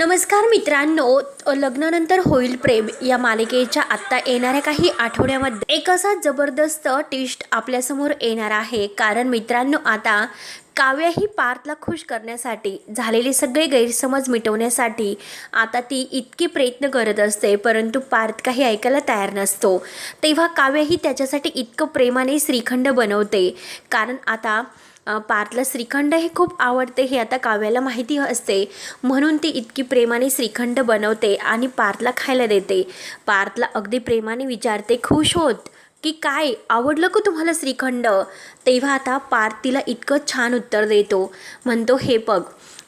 नमस्कार मित्रांनो लग्नानंतर होईल प्रेम या मालिकेच्या आत्ता येणाऱ्या काही आठवड्यामध्ये एक असा जबरदस्त टिस्ट आपल्यासमोर येणार आहे. कारण मित्रांनो आता काव्य ही पार्थला खुश करण्यासाठी झालेले सगळे गैरसमज मिटवण्यासाठी आता ती इतकी प्रयत्न करत असते परंतु पार्थ काही ऐकायला तयार नसतो. तेव्हा काव्य ही त्याच्यासाठी इतकं प्रेमाने श्रीखंड बनवते. कारण आता पार्थला श्रीखंड हे खूप आवडते हे आता काव्याला माहिती असते. म्हणून ती इतकी प्रेमाने श्रीखंड बनवते आणि पार्थला खायला देते. पार्थला अगदी प्रेमाने विचारते खुश होत? की काय आवडलं का तुम्हाला श्रीखंड? तेव्हा आता पार्थ तिला इतकं छान उत्तर देतो. म्हणतो हे बघ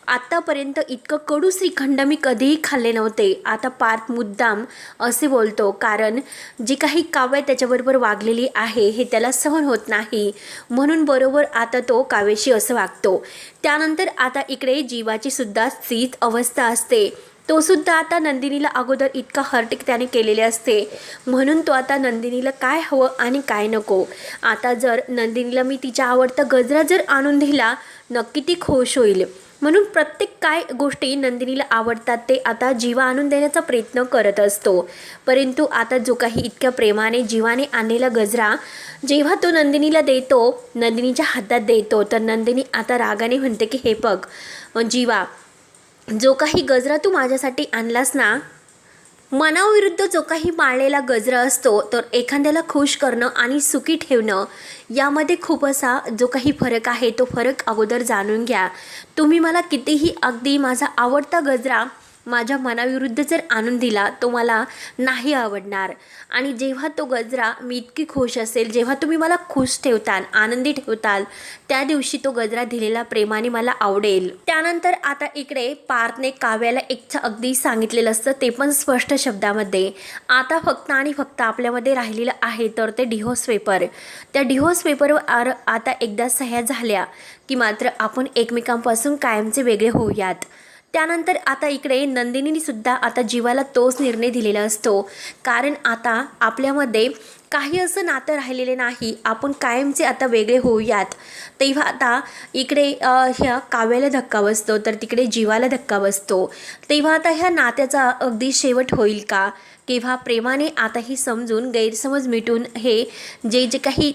आत्तापर्यंत इतकं कडू श्रीखंड मी कधीही खाल्ले नव्हते. आता पार्थ मुद्दाम असे बोलतो कारण जी काही काव्य त्याच्याबरोबर वागलेली आहे हे त्याला सहन होत नाही. म्हणून बरोबर आता तो काव्याशी असं वागतो. त्यानंतर आता इकडे जीवाची सुद्धा स्थित अवस्था असते. तो सुद्धा आता नंदिनीला अगोदर इतका हर्ट त्याने केलेले असते. म्हणून तो आता नंदिनीला काय हवं आणि काय नको. आता जर नंदिनीला मी तिच्या आवडता गजरा जर आणून दिला नक्की ती खुश होईल. म्हणून प्रत्येक काय गोष्टी नंदिनीला आवडतात ते आता जीवा आणून देण्याचा प्रयत्न करत असतो. परंतु आता जो काही इतक्या प्रेमाने जीवाने आणलेला गजरा जेव्हा तो नंदिनीला देतो नंदिनीच्या हातात देतो तर नंदिनी आता रागाने म्हणते की हे बघ जीवा जो काही गजरा तू माझ्यासाठी आणलास ना मनाविरुद्ध जो काही माळलेला गजरा असतो तर एखाद्याला खुश करणं आणि सुखी ठेवणं यामध्ये खूप असा जो काही फरक आहे तो फरक अगोदर जाणून घ्या. तुम्ही मला कितीही अगदी माझा आवडता गजरा माझ्या मनाविरुद्ध जर आणून दिला तो मला नाही आवडणार. आणि जेव्हा तो गजरा मी इतकी खुश असेल जेव्हा तुम्ही मला खुश ठेवताल आनंदी ठेवताल त्या दिवशी तो गजरा दिलेला प्रेमाने मला आवडेल. त्यानंतर आता इकडे पार्थने काव्याला एक अगदी सांगितलेलं असतं ते पण स्पष्ट शब्दामध्ये. आता फक्त आणि फक्त आपल्यामध्ये राहिलेलं आहे तर ते डिहोस पेपर. त्या डिहोस पेपरवर आता एकदा सह्या झाल्या की मात्र आपण एकमेकांपासून कायमचे वेगळे होऊयात. त्यानंतर आता इकडे नंदिनीने सुद्धा आता जीवाला तोच निर्णय दिलेला असतो. कारण आता आपल्यामध्ये काही असं नातं राहिलेले नाही. आपण कायमचे आता वेगळे होऊयात. तेव्हा आता इकडे ह्या काव्याला धक्का बसतो तर तिकडे जीवाला धक्का बसतो. तेव्हा आता ह्या नात्याचा अगदी शेवट होईल का? किंवा प्रेमाने आताही समजून गैरसमज मिटून हे जे जे काही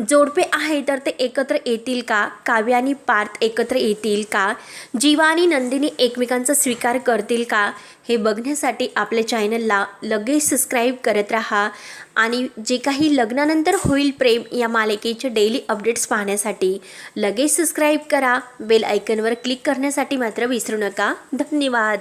जोडपे आहे तर ते एकत्र येतील का? काव्य आणि पार्थ एकत्र येतील का? जीवा आणि नंदिनी एकमेकांचा स्वीकार करतील का? हे बघण्यासाठी आपल्या चॅनलला लगेच सबस्क्राईब करत राहा. आणि जे काही लग्नानंतर होईल प्रेम या मालिकेचे डेली अपडेट्स पाहण्यासाठी लगेच सबस्क्राईब करा बेल आयकनवर क्लिक करण्यासाठी मात्र विसरू नका. धन्यवाद.